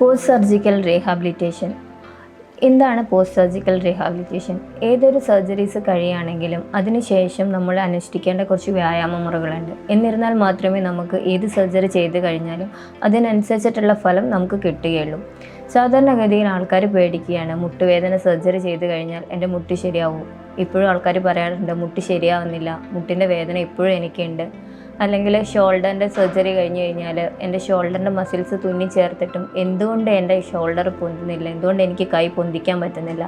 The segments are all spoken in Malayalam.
പോസ്റ്റ് സർജിക്കൽ റീഹാബിലിറ്റേഷൻ എന്താണ് പോസ്റ്റ് സർജിക്കൽ റീഹാബിലിറ്റേഷൻ ഏതൊരു സർജറീസ് കഴിയുകയാണെങ്കിലും അതിനുശേഷം നമ്മൾ അനുഷ്ഠിക്കേണ്ട കുറച്ച് വ്യായാമ മുറകളുണ്ട്. എന്നിരുന്നാൽ മാത്രമേ നമുക്ക് ഏത് സർജറി ചെയ്ത് കഴിഞ്ഞാലും അതിനനുസരിച്ചിട്ടുള്ള ഫലം നമുക്ക് കിട്ടുകയുള്ളൂ. സാധാരണഗതിയിൽ ആൾക്കാർ പേടിക്കുകയാണ് മുട്ടുവേദന സർജറി ചെയ്ത് കഴിഞ്ഞാൽ എന്റെ മുട്ട് ശരിയാവും? ഇപ്പോഴും ആൾക്കാർ പറയാറുണ്ട് മുട്ട് ശരിയാവുന്നില്ല. മുട്ടിന്റെ വേദന ഇപ്പോഴും എനിക്കുണ്ട്. അല്ലെങ്കിൽ ഷോൾഡറിന്റെ സർജറി കഴിഞ്ഞ് കഴിഞ്ഞാൽ എന്റെ ഷോൾഡറിന്റെ മസിൽസ് തുന്നി ചേർത്തിട്ടും എന്തുകൊണ്ട് എന്റെ ഷോൾഡർ പൊന്തുന്നില്ല? എന്തുകൊണ്ട് എനിക്ക് കൈ പൊന്തിക്കാൻ പറ്റുന്നില്ല?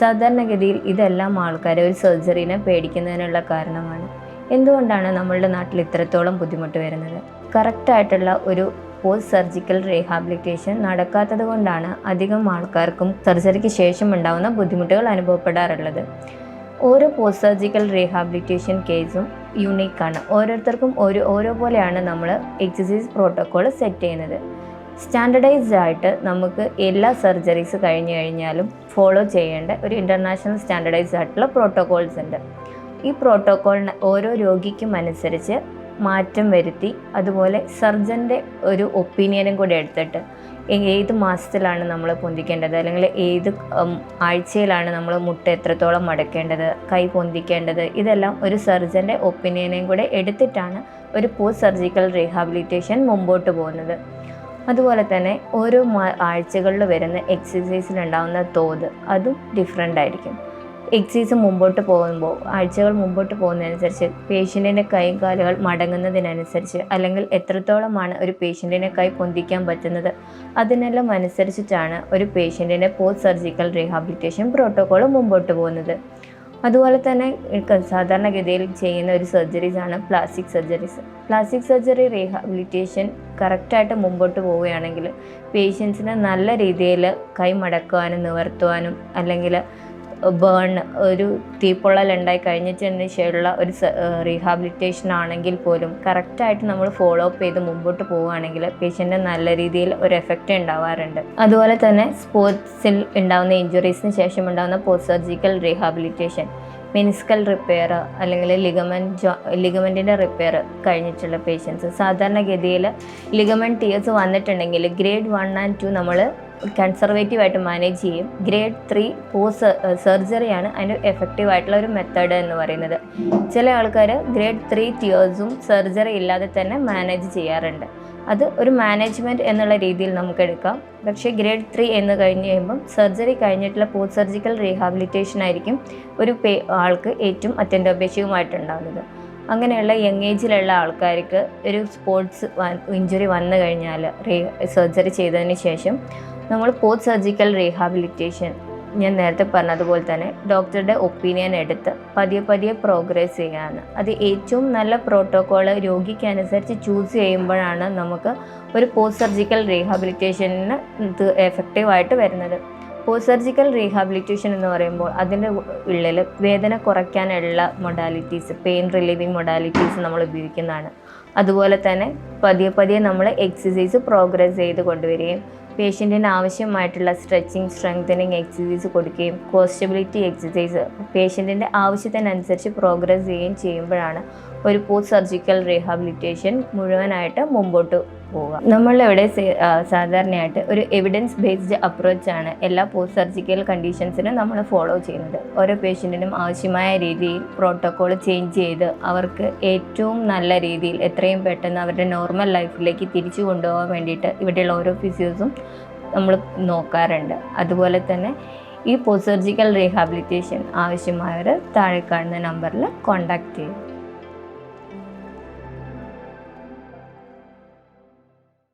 സാധാരണഗതിയിൽ ഇതെല്ലാം ആൾക്കാരെ ഒരു സർജറിനെ പേടിക്കുന്നതിനുള്ള കാരണമാണ്. എന്തുകൊണ്ടാണ് നമ്മളുടെ നാട്ടിൽ ഇത്രത്തോളം ബുദ്ധിമുട്ട് വരുന്നത്? കറക്റ്റായിട്ടുള്ള ഒരു പോസ്റ്റ് സർജിക്കൽ റീഹാബിലിറ്റേഷൻ നടക്കാത്തത് കൊണ്ടാണ് അധികം ആൾക്കാർക്കും സർജറിക്ക് ശേഷം ഉണ്ടാകുന്ന ബുദ്ധിമുട്ടുകൾ അനുഭവപ്പെടാറുള്ളത്. ഓരോ പോസ്റ്റ് സർജിക്കൽ റീഹാബിലിറ്റേഷൻ കേസും യുണീക്കാണ് ഓരോരുത്തർക്കും ഒരു ഓരോ പോലെയാണ് നമ്മൾ എക്സസൈസ് പ്രോട്ടോക്കോൾ സെറ്റ് ചെയ്യുന്നത്. സ്റ്റാൻഡർഡൈസ്ഡ് ആയിട്ട് നമുക്ക് എല്ലാ സർജറീസ് കഴിഞ്ഞു കഴിഞ്ഞാലും ഫോളോ ചെയ്യേണ്ട ഒരു ഇന്റർനാഷണൽ സ്റ്റാൻഡർഡൈസ്ഡ് ആയിട്ടുള്ള പ്രോട്ടോക്കോൾസ് ഉണ്ട്. ഈ പ്രോട്ടോക്കോളിന് ഓരോ രോഗിക്കും അനുസരിച്ച് മാറ്റം വരുത്തി അതുപോലെ സർജന്റെ ഒരു ഒപ്പീനിയനും കൂടി എടുത്തിട്ട് ഏത് മാസത്തിലാണ് നമ്മൾ പൊന്തിക്കേണ്ടത്? അല്ലെങ്കിൽ ഏത് ആഴ്ചയിലാണ് നമ്മൾ മുട്ട എത്രത്തോളം മടക്കേണ്ടത്? കൈ പൊന്തിക്കേണ്ടത്? ഇതെല്ലാം ഒരു സർജന്റെ ഒപ്പീനിയനെയും കൂടെ എടുത്തിട്ടാണ് ഒരു പോസ്റ്റ് സർജിക്കൽ റീഹാബിലിറ്റേഷൻ മുമ്പോട്ട് പോകുന്നത്. അതുപോലെ തന്നെ ഓരോ ആഴ്ചകളിൽ വരുന്ന എക്സസൈസിലുണ്ടാകുന്ന തോത് അതും ഡിഫറെന്റ് ആയിരിക്കും. എക്സസൈസ് മുമ്പോട്ട് പോകുമ്പോൾ ആഴ്ചകൾ മുമ്പോട്ട് പോകുന്നതനുസരിച്ച് പേഷ്യന്റിന്റെ കൈയും കാലുകൾ മടങ്ങുന്നതിനനുസരിച്ച് അല്ലെങ്കിൽ എത്രത്തോളമാണ് ഒരു പേഷ്യന്റിനെ കൈ പൊന്തിക്കാൻ പറ്റുന്നത് അതിനെല്ലാം അനുസരിച്ചിട്ടാണ് ഒരു പേഷ്യന്റിന്റെ പോസ്റ്റ് സർജിക്കൽ റീഹാബിലിറ്റേഷൻ പ്രോട്ടോക്കോൾ മുമ്പോട്ട് പോകുന്നത്. അതുപോലെ തന്നെ സാധാരണഗതിയിൽ ചെയ്യുന്ന ഒരു സർജറീസ് ആണ് plastic surgeries plastic surgery rehabilitation കറക്റ്റായിട്ട് മുമ്പോട്ട് പോവുകയാണെങ്കിൽ പേഷ്യൻസിന് നല്ല രീതിയിൽ കൈ മടക്കുവാനും നിവർത്തുവാനും അല്ലെങ്കിൽ ബേൺ ഒരു തീപ്പൊള്ളൽ ഉണ്ടായി കഴിഞ്ഞതിന് ശേഷമുള്ള ഒരു റീഹാബിലിറ്റേഷൻ ആണെങ്കിൽ പോലും കറക്റ്റായിട്ട് നമ്മൾ ഫോളോ അപ്പ് ചെയ്ത് മുമ്പോട്ട് പോവുകയാണെങ്കിൽ പേഷ്യന്റെ നല്ല രീതിയിൽ ഒരു എഫക്റ്റ് ഉണ്ടാവാറുണ്ട്. അതുപോലെ തന്നെ സ്പോർട്സിൽ ഉണ്ടാകുന്ന ഇഞ്ചുറീസിന് ശേഷം ഉണ്ടാകുന്ന post surgical rehabilitation meniscal repair അല്ലെങ്കിൽ ലിഗമെന്റ് ജോ ലിഗമെന്റിന്റെ റിപ്പയർ കഴിഞ്ഞിട്ടുള്ള പേഷ്യൻസ് സാധാരണഗതിയിൽ ലിഗമെന്റ് ടിയേഴ്സ് വന്നിട്ടുണ്ടെങ്കിൽ ഗ്രേഡ് വൺ ആൻഡ് ടു നമ്മൾ കൺസർവേറ്റീവ് ആയിട്ട് മാനേജ് ചെയ്യും ഗ്രേഡ് ത്രീ പോസ്റ്റ് സർജറിയാണ് അതിന്റെ എഫക്റ്റീവ് ആയിട്ടുള്ള ഒരു മെത്തേഡ് എന്ന് പറയുന്നത്. ചില ആൾക്കാർ ഗ്രേഡ് ത്രീ ടിയേഴ്സും സർജറി ഇല്ലാതെ തന്നെ മാനേജ് ചെയ്യാറുണ്ട്. അത് ഒരു മാനേജ്മെന്റ് എന്നുള്ള രീതിയിൽ നമുക്ക് എടുക്കാം. പക്ഷേ ഗ്രേഡ് ത്രീ എന്ന് കഴിഞ്ഞ് കഴിയുമ്പം സർജറി കഴിഞ്ഞിട്ടുള്ള പോസ്റ്റ് സർജിക്കൽ റീഹാബിലിറ്റേഷൻ ആയിരിക്കും ഒരു പേ ആൾക്ക് ഏറ്റവും അത്യന്താപേക്ഷികമായിട്ടുണ്ടാകുന്നത് അങ്ങനെയുള്ള യങ് ഏജിലുള്ള ആൾക്കാർക്ക് ഒരു സ്പോർട്സ് ഇഞ്ചുറി വന്നു കഴിഞ്ഞാൽ സർജറി ചെയ്തതിന് ശേഷം നമ്മൾ പോസ്റ്റ് സർജിക്കൽ റീഹാബിലിറ്റേഷൻ ഞാൻ നേരത്തെ പറഞ്ഞതുപോലെ തന്നെ ഡോക്ടറുടെ ഒപ്പീനിയൻ എടുത്ത് പതിയെ പതിയെ പ്രോഗ്രസ് ചെയ്യാന്ന് അത് ഏറ്റവും നല്ല പ്രോട്ടോക്കോൾ രോഗിക്ക് അനുസരിച്ച് ചൂസ് ചെയ്യുമ്പോഴാണ് നമുക്ക് ഒരു പോസ്റ്റ് സർജിക്കൽ റീഹാബിലിറ്റേഷന് എഫക്റ്റീവായിട്ട് വരുന്നത്. പോസ്റ്റ് സർജിക്കൽ റീഹാബിലിറ്റേഷൻ എന്ന് പറയുമ്പോൾ അതിന്റെ ഉള്ളിൽ വേദന കുറയ്ക്കാനുള്ള മൊഡാലിറ്റീസ് പെയിൻ റിലീവിങ് മൊഡാലിറ്റീസ് നമ്മൾ ഉപയോഗിക്കുന്നതാണ്. അതുപോലെ തന്നെ പതിയെ പതിയെ നമ്മൾ എക്സസൈസ് പ്രോഗ്രസ് ചെയ്ത് കൊണ്ടുവരികയും പേഷ്യന്റിന് ആവശ്യമായിട്ടുള്ള സ്ട്രെച്ചിങ് സ്ട്രെങ്തനിങ് എക്സസൈസ് കൊടുക്കുകയും കോസ്റ്റബിലിറ്റി എക്സസൈസ് പേഷ്യന്റിന്റെ ആവശ്യത്തിനനുസരിച്ച് പ്രോഗ്രസ് ചെയ്യുകയും ചെയ്യുമ്പോഴാണ് ഒരു പോസ്റ്റ് സർജിക്കൽ റീഹാബിലിറ്റേഷൻ മുഴുവനായിട്ട് മുമ്പോട്ട് പോവുക നമ്മളിവിടെ സാധാരണയായിട്ട് ഒരു എവിഡൻസ് ബേസ്ഡ് അപ്രോച്ചാണ് എല്ലാ പോസ്റ്റ് സർജിക്കൽ കണ്ടീഷൻസിനും നമ്മൾ ഫോളോ ചെയ്യുന്നത്. ഓരോ പേഷ്യന്റിനും ആവശ്യമായ രീതിയിൽ പ്രോട്ടോക്കോൾ ചേഞ്ച് ചെയ്ത് അവർക്ക് ഏറ്റവും നല്ല രീതിയിൽ എത്രയും പെട്ടെന്ന് അവരുടെ നോർമൽ ലൈഫിലേക്ക് തിരിച്ചു കൊണ്ടുപോകാൻ വേണ്ടിയിട്ട് ഇവിടെയുള്ള ഓരോ ഫിസിയോസും നമ്മൾ നോക്കാറുണ്ട്. അതുപോലെ തന്നെ ഈ പോസ്റ്റ് സർജിക്കൽ റീഹാബിലിറ്റേഷൻ ആവശ്യമായവർ താഴെ കാണുന്ന നമ്പറിൽ കോൺടാക്റ്റ് ചെയ്യും.